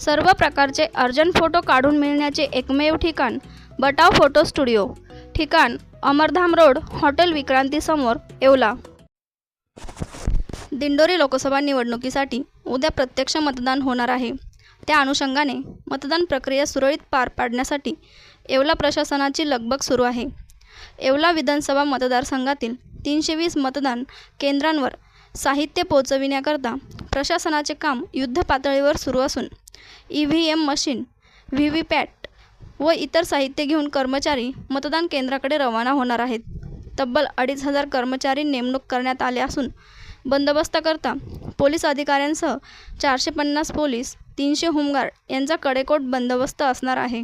सर्व प्रकारचे urgent photo काढून मिळण्याचे एकमेव ठिकाण बटाव फोटो स्टुडिओ. ठिकाण अमरधाम रोड हॉटेल विक्रांतीसमोर येवला. दिंडोरी लोकसभा निवडणुकीसाठी उद्या प्रत्यक्ष मतदान होणार आहे. त्या अनुषंगाने मतदान प्रक्रिया सुरळीत पार पाडण्यासाठी येवला प्रशासनाची लगबग सुरू आहे. येवला विधानसभा मतदारसंघातील तीनशे वीस मतदान केंद्रांवर साहित्य पोचविण्याकरता प्रशासनाचे काम युद्धपातळीवर सुरू असून E V M machine V V PAT व इतर साहित्य घेऊन कर्मचारी मतदान केंद्राकडे रवाना होणार आहेत. तब्बल अडीच हजार कर्मचारी नेमणूक करण्यात आले असून बंदोबस्ताकरता पोलीस अधिकाऱ्यांसह चारशे पन्नास पोलीस तीनशे होमगार्ड यांचा कडेकोट बंदोबस्त असणार आहे.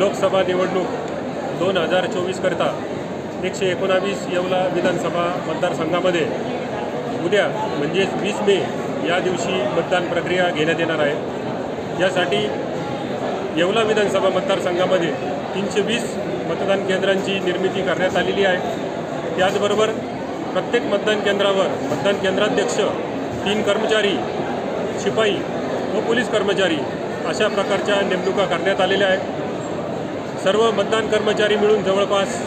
लोकसभा निवडणूक दोन हजार चोवीसकरता एकशे एकोणावीस येवला विधानसभा मतदारसंघामध्ये उद्या म्हणजेच वीस मे या दिवशी मतदान प्रक्रिया घेण्यात येणार आहे. यासाठी येवला विधानसभा मतदारसंघामध्ये तीनशे वीस मतदान केंद्रांची निर्मिती करण्यात आलेली आहे. त्याचबरोबर प्रत्येक मतदान केंद्रावर मतदान केंद्राध्यक्ष तीन कर्मचारी शिपाई व पोलीस कर्मचारी अशा प्रकारच्या नेमणुका करण्यात आलेल्या आहेत. सर्व मतदान कर्मचारी मिळून जवळपास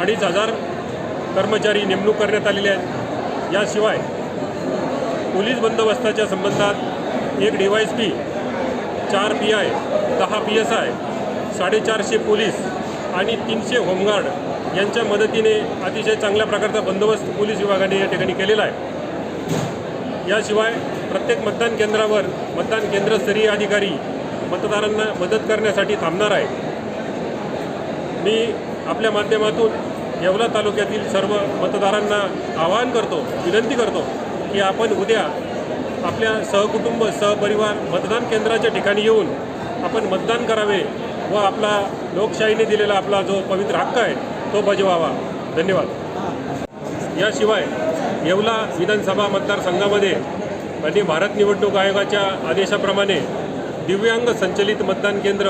अडीच हजार कर्मचारी नेमणूक करण्यात आलेले आहेत. याशिवाय पोलीस बंदोबस्ताच्या संबंधात एक डी वाय एस पी चार पी आय दहा पी एस आय साडेचारशे पोलीस आणि तीनशे होमगार्ड यांच्या मदतीने अतिशय चांगल्या प्रकारचा बंदोबस्त पोलीस विभागाने या ठिकाणी केलेला आहे. याशिवाय प्रत्येक मतदान केंद्रावर मतदान केंद्रस्तरीय अधिकारी मतदारांना मदत करण्यासाठी थांबणार आहे. मी आपल्या माध्यमातून येवला तालुक्यातील सर्व मतदारांना आवाहन करतो विनंती करतो की आपण उद्या आपल्या सहकुटुंब सहपरिवार मतदान केंद्राच्या ठिकाणी येऊन आपण मतदान करावे व आपला लोकशाहीने दिलेला आपला जो पवित्र हक्क आहे तो बजवावा. धन्यवाद. याशिवाय येवला विधानसभा मतदारसंघामध्ये आणि भारत निवडणूक आयोगाच्या आदेशाप्रमाणे दिव्यांग संचलित मतदान केंद्र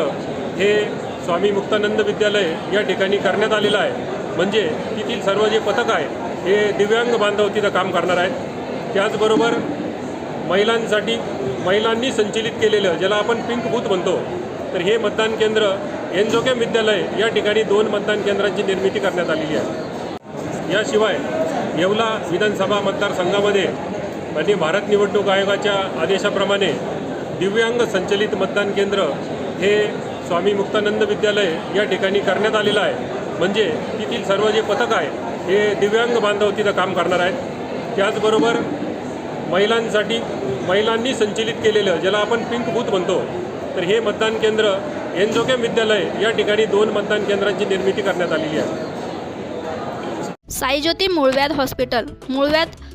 हे स्वामी मुक्तानंद विद्यालय या ठिकाणी करण्यात आलेलं आहे. म्हणजे तेथील सर्व जे पथक आहे हे दिव्यांग बांधव तिथं काम करणार आहेत. त्याचबरोबर महिलांसाठी महिलांनी संचलित केलेलं ज्याला आपण पिंक बूथ म्हणतो तर हे मतदान केंद्र एनजोकेम विद्यालय या ठिकाणी दोन मतदान केंद्रांची निर्मिती करण्यात आलेली आहे. याशिवाय येवला विधानसभा मतदारसंघामध्ये आणि भारत निवडणूक आयोगाच्या आदेशाप्रमाणे दिव्यांग संचलित मतदान केंद्र हे स्वामी मुक्तानंद विद्यालय या ठिकाणी करण्यात आलेलं आहे. म्हणजे तेथील सर्व जे पथक आहे हे दिव्यांग बांधव तिथं काम करणार आहेत. त्याचबरोबर महिलांसाठी महिलांनी संचलित केलेलं ज्याला आपण पिंक बूथ म्हणतो तर हे मतदान केंद्र एनजोकेम विद्यालय या ठिकाणी दोन मतदान केंद्रांची निर्मिती करण्यात आलेली आहे. साईज्योती मूळव्याध हॉस्पिटल. मूळव्याध